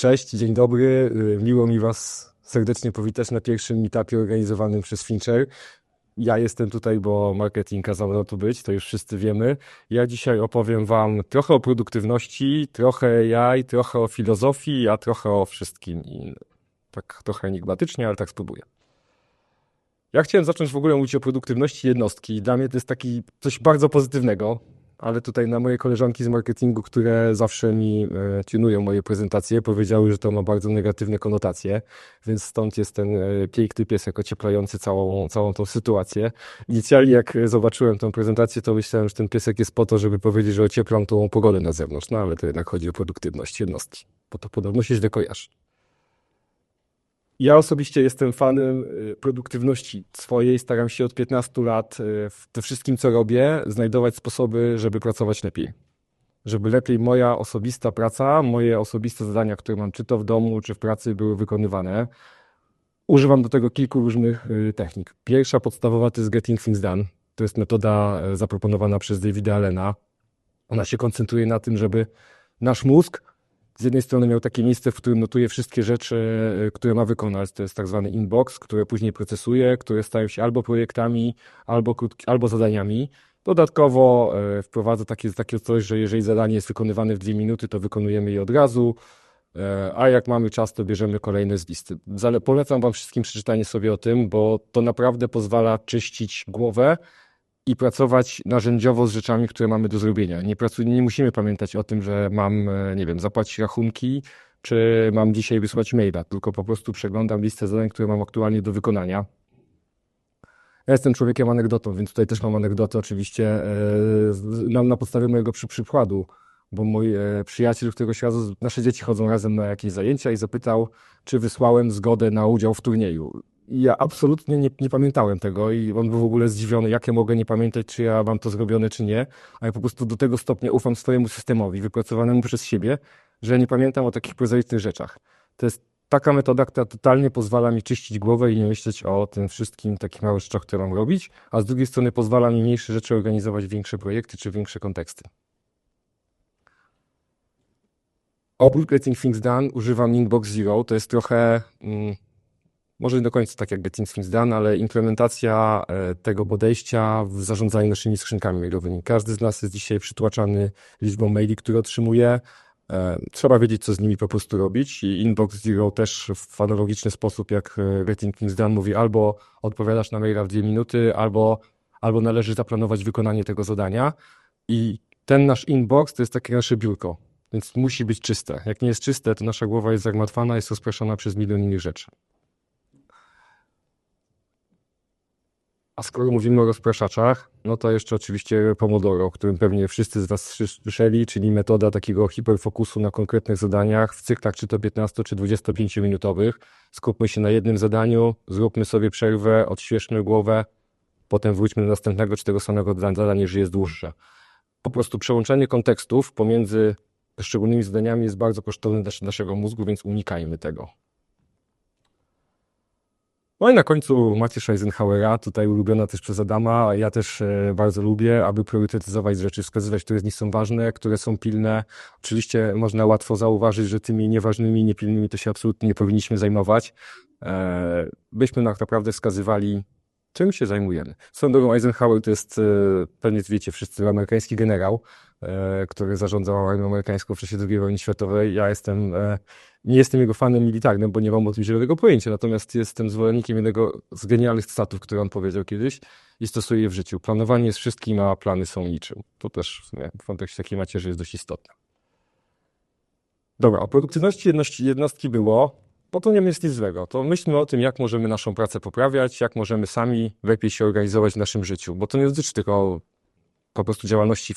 Cześć, dzień dobry. Y, miło mi Was serdecznie powitać na pierwszym meetupie organizowanym przez Fincher. Ja jestem tutaj, bo marketing kazał na to być, to już wszyscy wiemy. Ja dzisiaj opowiem Wam trochę o produktywności, trochę AI, trochę o filozofii, a trochę o wszystkim. Tak trochę enigmatycznie, ale tak spróbuję. Ja chciałem zacząć w ogóle mówić o produktywności jednostki. Dla mnie to jest taki coś bardzo pozytywnego ale tutaj na moje koleżanki z marketingu, które zawsze mi e, tunują moje prezentacje, powiedziały, że to ma bardzo negatywne konotacje, więc stąd jest ten e, piękny piesek ocieplający całą, całą tą sytuację. Inicjalnie jak zobaczyłem tę prezentację, to myślałem, że ten piesek jest po to, żeby powiedzieć, że ocieplam tą pogodę na zewnątrz, no ale to jednak chodzi o produktywność jednostki, bo to podobno się źle kojarzy. Ja osobiście jestem fanem y, produktywności swojej. Staram się od 15 lat y, w tym wszystkim, co robię, znajdować sposoby, żeby pracować lepiej. Żeby lepiej moja osobista praca, moje osobiste zadania, które mam czy to w domu, czy w pracy, były wykonywane. Używam do tego kilku różnych y, technik. Pierwsza podstawowa to jest Getting Things Done. To jest metoda zaproponowana przez Davida Allena. Ona się koncentruje na tym, żeby nasz mózg z jednej strony miał takie miejsce, w którym notuje wszystkie rzeczy, e, które ma wykonać. To jest tak zwany inbox, które później procesuje, które stają się albo projektami, albo, krótki, albo zadaniami. Dodatkowo e, wprowadza takie, takie coś, że jeżeli zadanie jest wykonywane w dwie minuty, to wykonujemy je od razu, e, a jak mamy czas, to bierzemy kolejne z listy. Polecam Wam wszystkim przeczytanie sobie o tym, bo to naprawdę pozwala czyścić głowę i pracować narzędziowo z rzeczami, które mamy do zrobienia. Nie, pracuj, nie musimy pamiętać o tym, że mam, e, nie wiem, zapłacić rachunki, czy mam dzisiaj wysłać maila, tylko po prostu przeglądam listę zadań, które mam aktualnie do wykonania. Ja jestem człowiekiem anegdotą, więc tutaj też mam anegdotę oczywiście e, na, na podstawie mojego przy, przykładu, bo mój e, przyjaciel któregoś razu, nasze dzieci chodzą razem na jakieś zajęcia i zapytał, czy wysłałem zgodę na udział w turnieju. Ja absolutnie nie, nie, pamiętałem tego i on był w ogóle zdziwiony, jak ja mogę nie pamiętać, czy ja mam to zrobione, czy nie. A ja po prostu do tego stopnia ufam swojemu systemowi, wypracowanemu przez siebie, że nie pamiętam o takich prozaicznych rzeczach. To jest taka metoda, która totalnie pozwala mi czyścić głowę i nie myśleć o tym wszystkim takich małych rzeczach, które mam robić, a z drugiej strony pozwala mi mniejsze rzeczy organizować większe projekty czy większe konteksty. Oprócz Getting Things Done używam Linkbox Zero. To jest trochę... Mm, może nie do końca tak jak Getting Things Done, ale implementacja e, tego podejścia w zarządzaniu naszymi skrzynkami mailowymi. Każdy z nas jest dzisiaj przytłaczany liczbą maili, które otrzymuje. E, trzeba wiedzieć, co z nimi po prostu robić i Inbox Zero też w analogiczny sposób jak e, Getting Things Done mówi albo odpowiadasz na maila w dwie minuty, albo, albo należy zaplanować wykonanie tego zadania i ten nasz inbox to jest takie nasze biurko, więc musi być czyste. Jak nie jest czyste, to nasza głowa jest zagmatwana, jest rozpraszana przez milion innych rzeczy. A skoro mówimy o rozpraszaczach, no to jeszcze oczywiście Pomodoro, o którym pewnie wszyscy z Was słyszeli, czyli metoda takiego hiperfokusu na konkretnych zadaniach w cyklach czy to 15 czy 25 minutowych. Skupmy się na jednym zadaniu, zróbmy sobie przerwę, odświeżmy głowę, potem wróćmy do następnego czy tego samego zadania, jeżeli jest dłuższe. Po prostu przełączenie kontekstów pomiędzy poszczególnymi zadaniami jest bardzo kosztowne dla naszego mózgu, więc unikajmy tego. No i na końcu Maciej Eisenhowera, tutaj ulubiona też przez Adama. Ja też e, bardzo lubię, aby priorytetyzować rzeczy, wskazywać, które z nich są ważne, które są pilne. Oczywiście można łatwo zauważyć, że tymi nieważnymi, niepilnymi to się absolutnie nie powinniśmy zajmować. E, byśmy tak naprawdę wskazywali, czym się zajmujemy. Swoją Eisenhower to jest, e, pewnie wiecie wszyscy, amerykański generał, który zarządzał armią amerykańską w czasie II wojny światowej. Ja jestem nie jestem jego fanem militarnym, bo nie mam o tym zielonego pojęcia, natomiast jestem zwolennikiem jednego z genialnych cytatów, który on powiedział kiedyś i stosuję je w życiu. Planowanie jest wszystkim, a plany są niczym. To też w, sumie w kontekście takiej macierzy jest dość istotne. Dobra, o produktywności jednostki było, bo to nie jest nic złego. To myślmy o tym, jak możemy naszą pracę poprawiać, jak możemy sami lepiej się organizować w naszym życiu, bo to nie dotyczy tylko po prostu działalności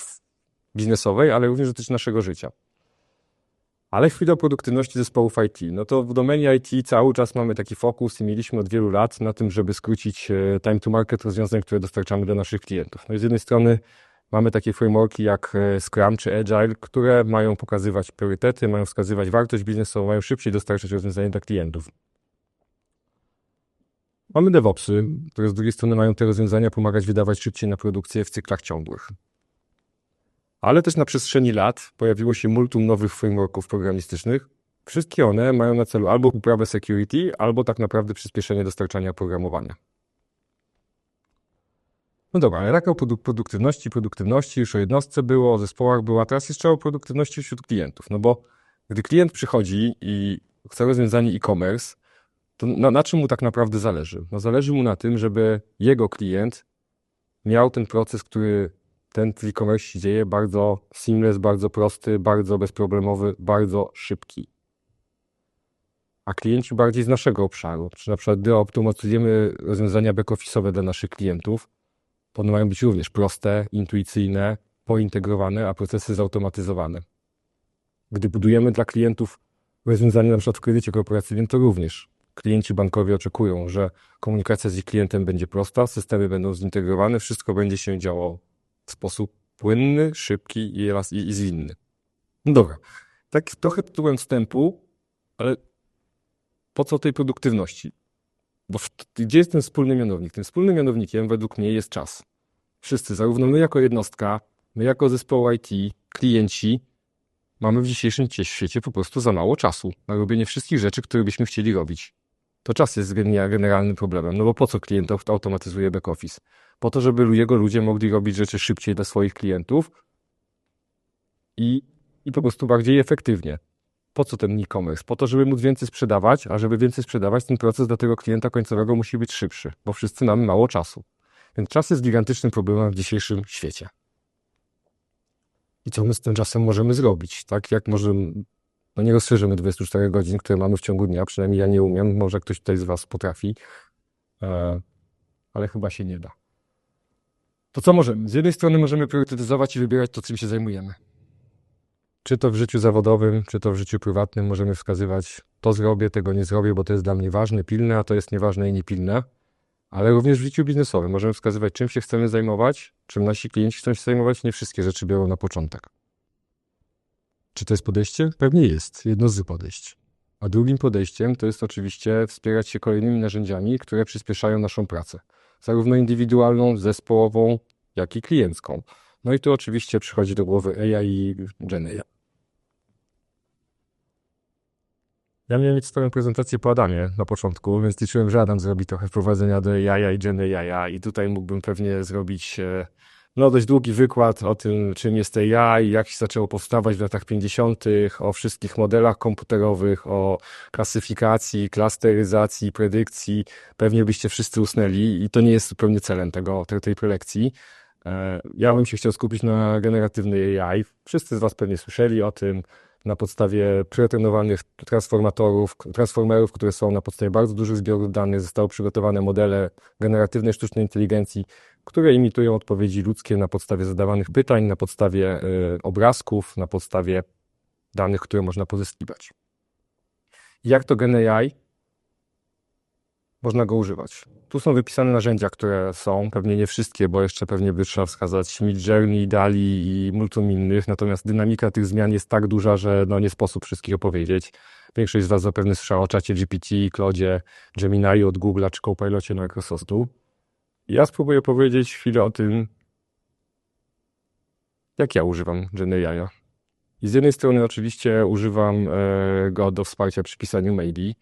biznesowej, ale również dotyczy naszego życia. Ale chwilę o produktywności zespołów IT. No to w domenie IT cały czas mamy taki fokus i mieliśmy od wielu lat na tym, żeby skrócić e, time to market rozwiązań, które dostarczamy do naszych klientów. No i z jednej strony mamy takie frameworki jak e, Scrum czy Agile, które mają pokazywać priorytety, mają wskazywać wartość biznesową, mają szybciej dostarczać rozwiązania dla klientów. Mamy DevOpsy, które z drugiej strony mają te rozwiązania pomagać wydawać szybciej na produkcję w cyklach ciągłych. Ale też na przestrzeni lat pojawiło się multum nowych frameworków programistycznych, Wszystkie one mają na celu albo poprawę security, albo tak naprawdę przyspieszenie dostarczania oprogramowania. No dobra, ale tak o produ- produktywności, produktywności, już o jednostce było, o zespołach było, a teraz jeszcze o produktywności wśród klientów. No bo gdy klient przychodzi i chce rozwiązanie e-commerce, to na, na czym mu tak naprawdę zależy? No zależy mu na tym, żeby jego klient miał ten proces, który ten w e-commerce się dzieje, bardzo seamless, bardzo prosty, bardzo bezproblemowy, bardzo szybki. A klienci bardziej z naszego obszaru, czy na przykład gdy optymalizujemy rozwiązania back-office'owe dla naszych klientów, one mają być również proste, intuicyjne, pointegrowane, a procesy zautomatyzowane. Gdy budujemy dla klientów rozwiązania na przykład w kredycie korporacyjnym, to również klienci bankowi oczekują, że komunikacja z ich klientem będzie prosta, systemy będą zintegrowane, wszystko będzie się działo w sposób płynny, szybki i, raz- i, i zwinny. No dobra, tak trochę tytułem wstępu, ale po co tej produktywności? Bo w, gdzie jest ten wspólny mianownik? Tym wspólnym mianownikiem według mnie jest czas. Wszyscy, zarówno my jako jednostka, my jako zespoł IT, klienci, mamy w dzisiejszym cie- świecie po prostu za mało czasu na robienie wszystkich rzeczy, które byśmy chcieli robić. To czas jest generalnym problemem, no bo po co klient aut- automatyzuje back-office? Po to, żeby jego ludzie mogli robić rzeczy szybciej dla swoich klientów i, i po prostu bardziej efektywnie. Po co ten e-commerce? Po to, żeby móc więcej sprzedawać, a żeby więcej sprzedawać, ten proces dla tego klienta końcowego musi być szybszy, bo wszyscy mamy mało czasu. Więc czas jest gigantycznym problemem w dzisiejszym świecie. I co my z tym czasem możemy zrobić? Tak jak możemy, no nie rozszerzymy 24 godzin, które mamy w ciągu dnia, przynajmniej ja nie umiem, może ktoś tutaj z Was potrafi, e, ale chyba się nie da. To co możemy? Z jednej strony możemy priorytetyzować i wybierać to, czym się zajmujemy. Czy to w życiu zawodowym, czy to w życiu prywatnym możemy wskazywać, to zrobię, tego nie zrobię, bo to jest dla mnie ważne, pilne, a to jest nieważne i niepilne. Ale również w życiu biznesowym możemy wskazywać, czym się chcemy zajmować, czym nasi klienci chcą się zajmować. Nie wszystkie rzeczy biorą na początek. Czy to jest podejście? Pewnie jest. Jedno z podejść. A drugim podejściem to jest oczywiście wspierać się kolejnymi narzędziami, które przyspieszają naszą pracę. Zarówno indywidualną, zespołową, jak i kliencką. No i tu oczywiście przychodzi do głowy AI i GenAI. Ja miałem mieć swoją prezentację po Adamie na początku, więc liczyłem, że Adam zrobi trochę wprowadzenia do AI i GenAI i tutaj mógłbym pewnie zrobić e, no, dość długi wykład o tym, czym jest AI, jak się zaczęło powstawać w latach 50., o wszystkich modelach komputerowych, o klasyfikacji, klasteryzacji, predykcji. Pewnie byście wszyscy usnęli i to nie jest zupełnie celem tego, tej, tej prelekcji. E, Ja bym się chciał skupić na generatywnej AI. Wszyscy z Was pewnie słyszeli o tym na podstawie pretrenowanych transformatorów, transformerów, które są na podstawie bardzo dużych zbiorów danych, zostały przygotowane modele generatywnej sztucznej inteligencji, które imitują odpowiedzi ludzkie na podstawie zadawanych pytań, na podstawie y, obrazków, na podstawie danych, które można pozyskiwać. Jak to GenAI? Można go używać. Tu są wypisane narzędzia, które są, pewnie nie wszystkie, bo jeszcze pewnie by trzeba wskazać Midjourney, DALI i multum innych, natomiast dynamika tych zmian jest tak duża, że no nie sposób wszystkich opowiedzieć. Większość z Was zapewne słyszała o czacie GPT, Claude, Gemini od Google'a czy Copilocie Microsoftu. Ja spróbuję powiedzieć chwilę o tym, jak ja używam GenAI'a. I z jednej strony oczywiście używam e, go do wsparcia przy pisaniu maili,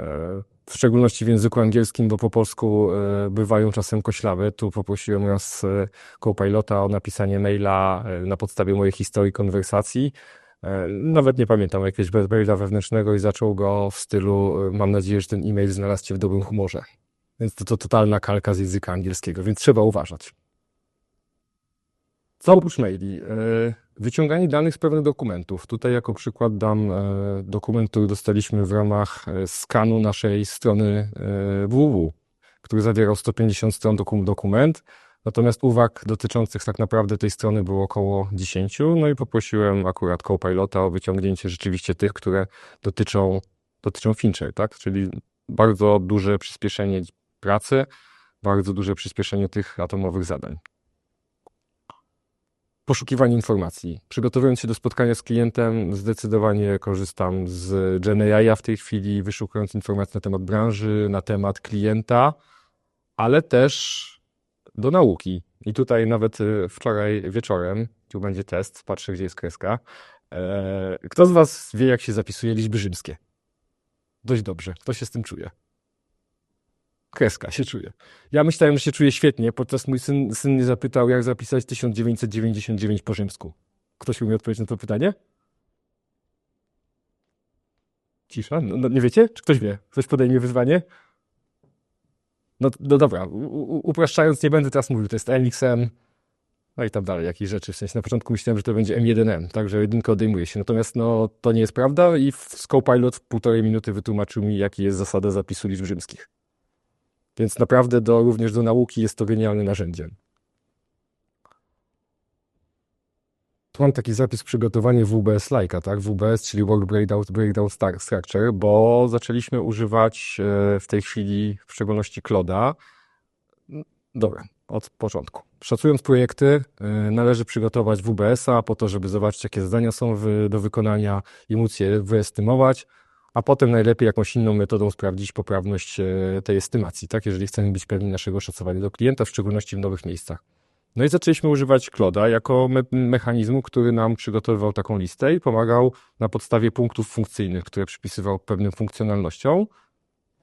e, w szczególności w języku angielskim, bo po polsku e, bywają czasem koślawe. Tu poprosiłem raz e, Copilota o napisanie maila e, na podstawie mojej historii konwersacji. Nawet nie pamiętam jakiegoś maila wewnętrznego i zaczął go w stylu mam nadzieję, że ten e-mail znalazł Cię w dobrym humorze. Więc to, to totalna kalka z języka angielskiego, więc trzeba uważać. Co oprócz maili? E, Wyciąganie danych z pewnych dokumentów. Tutaj jako przykład dam e, dokument, który dostaliśmy w ramach e, skanu naszej strony e, www, który zawierał 150 stron doku- dokument. Natomiast uwag dotyczących tak naprawdę tej strony było około 10. No i poprosiłem akurat Copilota o wyciągnięcie rzeczywiście tych, które dotyczą, dotyczą feature, tak? Czyli bardzo duże przyspieszenie pracy, bardzo duże przyspieszenie tych atomowych zadań. Poszukiwanie informacji. Przygotowując się do spotkania z klientem, zdecydowanie korzystam z GenAI w tej chwili, wyszukując informacji na temat branży, na temat klienta, ale też do nauki. I tutaj nawet y, wczoraj wieczorem, tu będzie test, patrzę gdzie jest kreska, E, kto z Was wie, jak się zapisuje liczby rzymskie? Dość dobrze. Kto się z tym czuje? Kreska się czuje. Ja myślałem, że się czuję świetnie, podczas mój syn, syn mnie zapytał, jak zapisać 1999 po rzymsku. Ktoś mi odpowiedzieć na to pytanie? Cisza? No, no, nie wiecie? Czy ktoś wie? Ktoś podejmie wyzwanie? No, no dobra, u, upraszczając, nie będę teraz mówił, to jest Elixem, no i tam dalej, jakieś rzeczy. W sensie na początku myślałem, że to będzie M1M, także jedynka odejmuje się. Natomiast no, to nie jest prawda i Scopilot w półtorej minuty wytłumaczył mi, jaki jest zasada zapisu liczb rzymskich. Więc naprawdę do, również do nauki jest to genialne narzędzie. Tu mam taki zapis przygotowanie WBS Like'a, tak? WBS, czyli Work Breakdown, Breakdown Structure, bo zaczęliśmy używać e, w tej chwili w szczególności Cloda. Dobra, od początku. Szacując projekty, e, należy przygotować WBS-a po to, żeby zobaczyć, jakie zadania są do wykonania i móc je wyestymować a potem najlepiej jakąś inną metodą sprawdzić poprawność e, tej estymacji, tak? jeżeli chcemy być pewni naszego szacowania do klienta, w szczególności w nowych miejscach. No i zaczęliśmy używać Cloda jako me mechanizmu, który nam przygotowywał taką listę i pomagał na podstawie punktów funkcyjnych, które przypisywał pewnym funkcjonalnościom,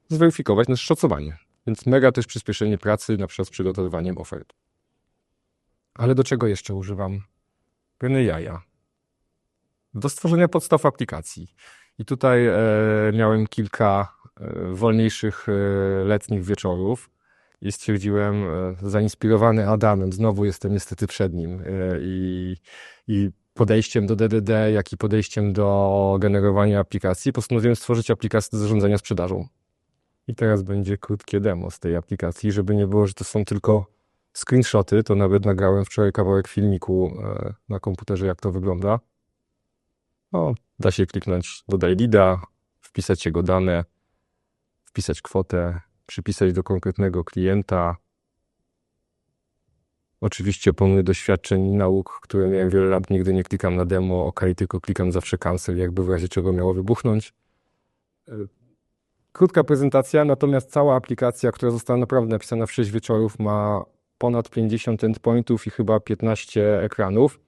zweryfikować nasze szacowanie. Więc mega też przyspieszenie pracy, na przykład z przygotowywaniem ofert. Ale do czego jeszcze używam? Pewne jaja. Do stworzenia podstaw aplikacji. I tutaj e, miałem kilka e, wolniejszych e, letnich wieczorów i stwierdziłem, zainspirowany Adamem, znowu jestem niestety przed nim i, i podejściem do DDD, jak i podejściem do generowania aplikacji, postanowiłem stworzyć aplikację do zarządzania sprzedażą. I teraz będzie krótkie demo z tej aplikacji, żeby nie było, że to są tylko screenshoty, to nawet nagrałem wczoraj kawałek filmiku na komputerze, jak to wygląda. No, da się kliknąć dodaj lida, wpisać jego dane, wpisać kwotę, przypisać do konkretnego klienta. Oczywiście pełny doświadczeń i nauk, które miałem wiele lat, nigdy nie klikam na demo, ok, tylko klikam zawsze cancel, jakby w razie czego miało wybuchnąć. E, krótka prezentacja, natomiast cała aplikacja, która została naprawdę napisana w 6 wieczorów, ma ponad 50 endpointów i chyba 15 ekranów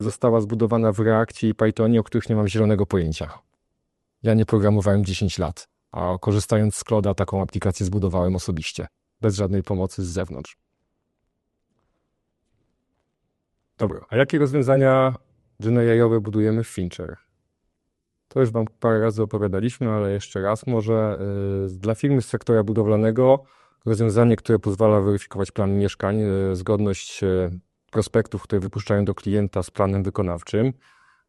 została zbudowana w Reakcie i Pythonie, o których nie mam zielonego pojęcia. Ja nie programowałem 10 lat, a korzystając z Cloda taką aplikację zbudowałem osobiście, bez żadnej pomocy z zewnątrz. Dobra, a jakie rozwiązania GenAI-owe budujemy w Fincher? To już Wam parę razy opowiadaliśmy, ale jeszcze raz może. Yy, dla firmy z sektora budowlanego rozwiązanie, które pozwala weryfikować plan mieszkań, yy, zgodność yy, prospektów, które wypuszczają do klienta z planem wykonawczym,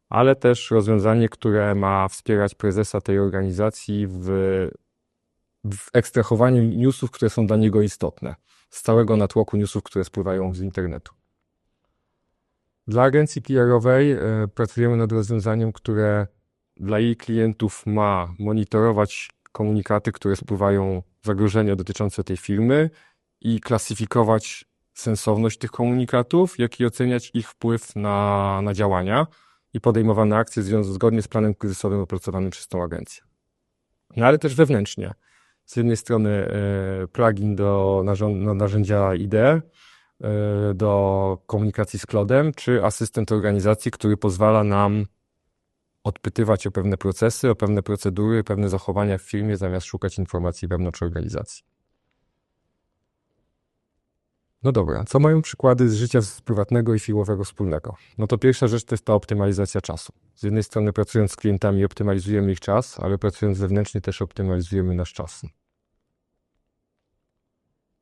ale też rozwiązanie, które ma wspierać prezesa tej organizacji w, w ekstrahowaniu newsów, które są dla niego istotne, z całego natłoku newsów, które spływają z internetu. Dla agencji PR-owej e, pracujemy nad rozwiązaniem, które dla jej klientów ma monitorować komunikaty, które spływają, zagrożenia dotyczące tej firmy i klasyfikować sensowność tych komunikatów, jak i oceniać ich wpływ na, na działania i podejmowane akcje zgodnie z planem kryzysowym opracowanym przez tą agencję. No ale też wewnętrznie. Z jednej strony e, plugin do narzędzia IDE, do komunikacji z Cloudem, czy asystent organizacji, który pozwala nam odpytywać o pewne procesy, o pewne procedury, pewne zachowania w firmie, zamiast szukać informacji wewnątrz organizacji. No dobra, co mają przykłady z życia prywatnego i firmowego wspólnego? No to pierwsza rzecz to jest ta optymalizacja czasu. Z jednej strony pracując z klientami optymalizujemy ich czas, ale pracując zewnętrznie też optymalizujemy nasz czas.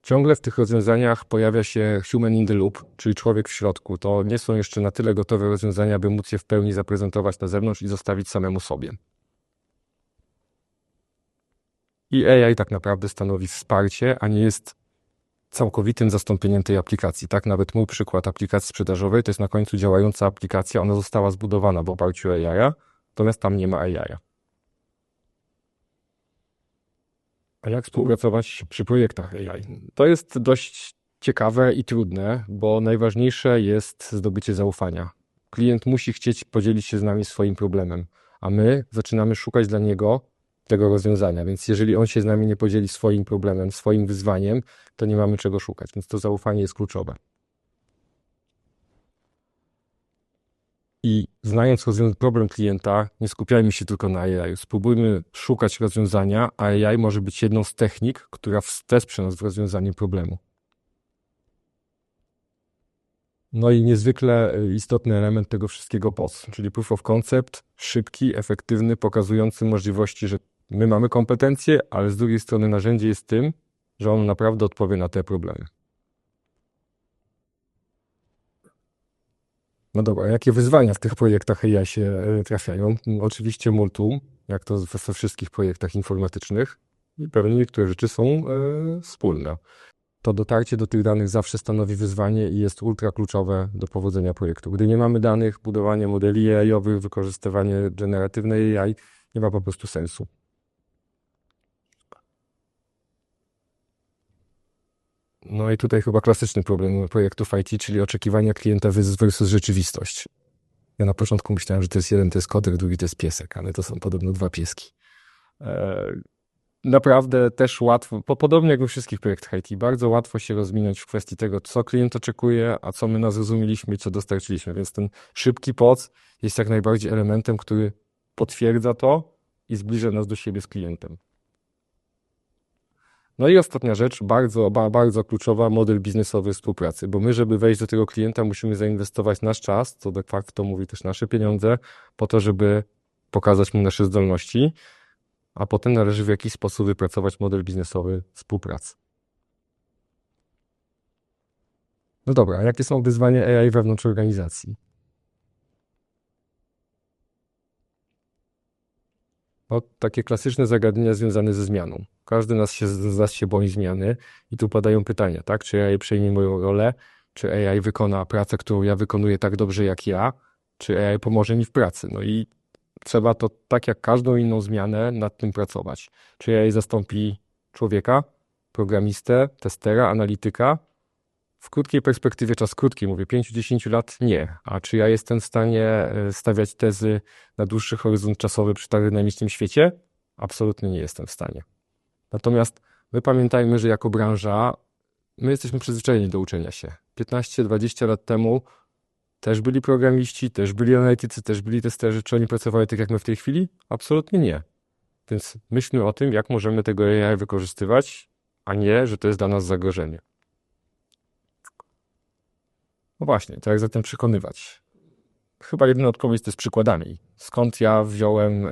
Ciągle w tych rozwiązaniach pojawia się human in the loop, czyli człowiek w środku. To nie są jeszcze na tyle gotowe rozwiązania, by móc je w pełni zaprezentować na zewnątrz i zostawić samemu sobie. I AI tak naprawdę stanowi wsparcie, a nie jest całkowitym zastąpieniem tej aplikacji. Tak, nawet mój przykład aplikacji sprzedażowej to jest na końcu działająca aplikacja, ona została zbudowana w oparciu o AI, natomiast tam nie ma AI. A jak współpracować przy projektach AI? To jest dość ciekawe i trudne, bo najważniejsze jest zdobycie zaufania. Klient musi chcieć podzielić się z nami swoim problemem, a my zaczynamy szukać dla niego tego rozwiązania. Więc jeżeli on się z nami nie podzieli swoim problemem, swoim wyzwaniem, to nie mamy czego szukać. Więc to zaufanie jest kluczowe. I znając problem klienta, nie skupiajmy się tylko na AI. Spróbujmy szukać rozwiązania, a AI może być jedną z technik, która wesprze nas w rozwiązaniu problemu. No i niezwykle e, istotny element tego wszystkiego POS, czyli proof of concept, szybki, efektywny, pokazujący możliwości, że my mamy kompetencje, ale z drugiej strony narzędzie jest tym, że on naprawdę odpowie na te problemy. No dobra, jakie wyzwania w tych projektach AI się e, trafiają? Oczywiście multum, jak to we wszystkich projektach informatycznych i pewnie niektóre rzeczy są e, wspólne. To dotarcie do tych danych zawsze stanowi wyzwanie i jest ultra kluczowe do powodzenia projektu. Gdy nie mamy danych, budowanie modeli AI-owych, wykorzystywanie generatywnej AI nie ma po prostu sensu. No i tutaj chyba klasyczny problem projektów IT, czyli oczekiwania klienta versus rzeczywistość. Ja na początku myślałem, że to jest jeden to jest kodek, drugi to jest piesek, ale to są podobno dwa pieski. E, naprawdę też łatwo, podobnie jak we wszystkich projektach IT, bardzo łatwo się rozminąć w kwestii tego, co klient oczekuje, a co my na zrozumieliśmy i co dostarczyliśmy. Więc ten szybki POC jest jak najbardziej elementem, który potwierdza to i zbliża nas do siebie z klientem. No i ostatnia rzecz, bardzo, bardzo kluczowa, model biznesowy współpracy, bo my, żeby wejść do tego klienta, musimy zainwestować nasz czas, co de facto mówi też nasze pieniądze, po to, żeby pokazać mu nasze zdolności, a potem należy w jakiś sposób wypracować model biznesowy współpracy. No dobra, jakie są wyzwania AI wewnątrz organizacji? No, takie klasyczne zagadnienia związane ze zmianą. Każdy nas się, z nas się boi zmiany i tu padają pytania, tak? Czy AI przejmie moją rolę? Czy AI wykona pracę, którą ja wykonuję tak dobrze jak ja? Czy AI pomoże mi w pracy? No i trzeba to, tak jak każdą inną zmianę, nad tym pracować. Czy AI zastąpi człowieka, programistę, testera, analityka? W krótkiej perspektywie, czas krótki, mówię 5-10 lat, nie. A czy ja jestem w stanie e, stawiać tezy na dłuższy horyzont czasowy przy tak dynamicznym świecie? Absolutnie nie jestem w stanie. Natomiast my pamiętajmy, że jako branża my jesteśmy przyzwyczajeni do uczenia się. 15-20 lat temu też byli programiści, też byli analitycy, też byli testerzy. Czy oni pracowali tak jak my w tej chwili? Absolutnie nie. Więc myślmy o tym, jak możemy tego AI wykorzystywać, a nie, że to jest dla nas zagrożenie. No właśnie, to jak zatem przekonywać? Chyba jedyna odpowiedź to jest przykładami. Skąd ja wziąłem e,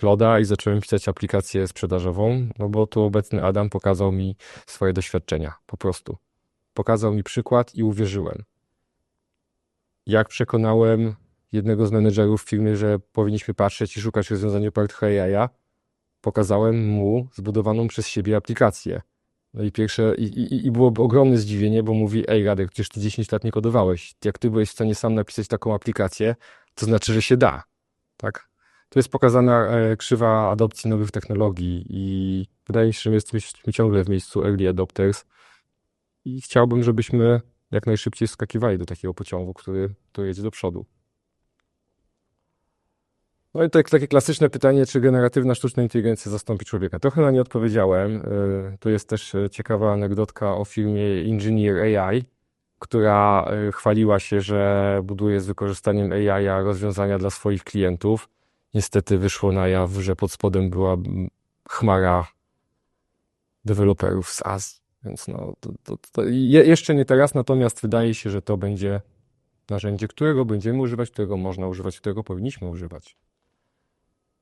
Kloda i zacząłem pisać aplikację sprzedażową, no bo tu obecny Adam pokazał mi swoje doświadczenia, po prostu. Pokazał mi przykład i uwierzyłem. Jak przekonałem jednego z menedżerów w firmie, że powinniśmy patrzeć i szukać rozwiązania opartych AI, pokazałem mu zbudowaną przez siebie aplikację. No i pierwsze, i, i, i było ogromne zdziwienie, bo mówi, ej Radek, przecież ty 10 lat nie kodowałeś. Jak ty byłeś w stanie sam napisać taką aplikację, to znaczy, że się da. Tak? Tu jest pokazana e, krzywa adopcji nowych technologii i wydaje się, że jesteśmy ciągle w miejscu early adopters i chciałbym, żebyśmy jak najszybciej skakiwali do takiego pociągu, który, który jedzie do przodu. No i to takie klasyczne pytanie, czy generatywna sztuczna inteligencja zastąpi człowieka. Trochę na nie odpowiedziałem. E, tu jest też e, ciekawa anegdotka o firmie Engineer AI, która chwaliła się, że buduje z wykorzystaniem AI rozwiązania dla swoich klientów niestety wyszło na jaw, że pod spodem była chmara deweloperów z Azji. Więc no, to, to, to jeszcze nie teraz, natomiast wydaje się, że to będzie narzędzie, którego będziemy używać, którego można używać, którego powinniśmy używać.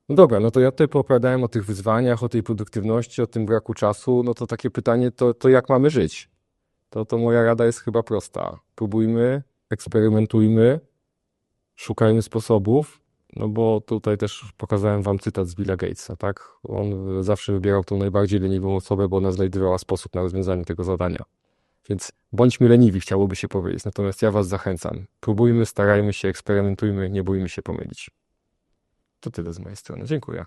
No dobra, no to ja tutaj poopowiadałem o tych wyzwaniach, o tej produktywności, o tym braku czasu. No to takie pytanie, to, to jak mamy żyć? To, to moja rada jest chyba prosta. Próbujmy, eksperymentujmy, szukajmy sposobów, no bo tutaj też pokazałem wam cytat z Billa Gatesa, tak? On zawsze wybierał tą najbardziej leniwą osobę, bo ona znajdowała sposób na rozwiązanie tego zadania. Więc bądźmy leniwi, chciałoby się powiedzieć. Natomiast ja was zachęcam. Próbujmy, starajmy się, eksperymentujmy, nie bójmy się pomylić. To tyle z mojej strony. Dziękuję.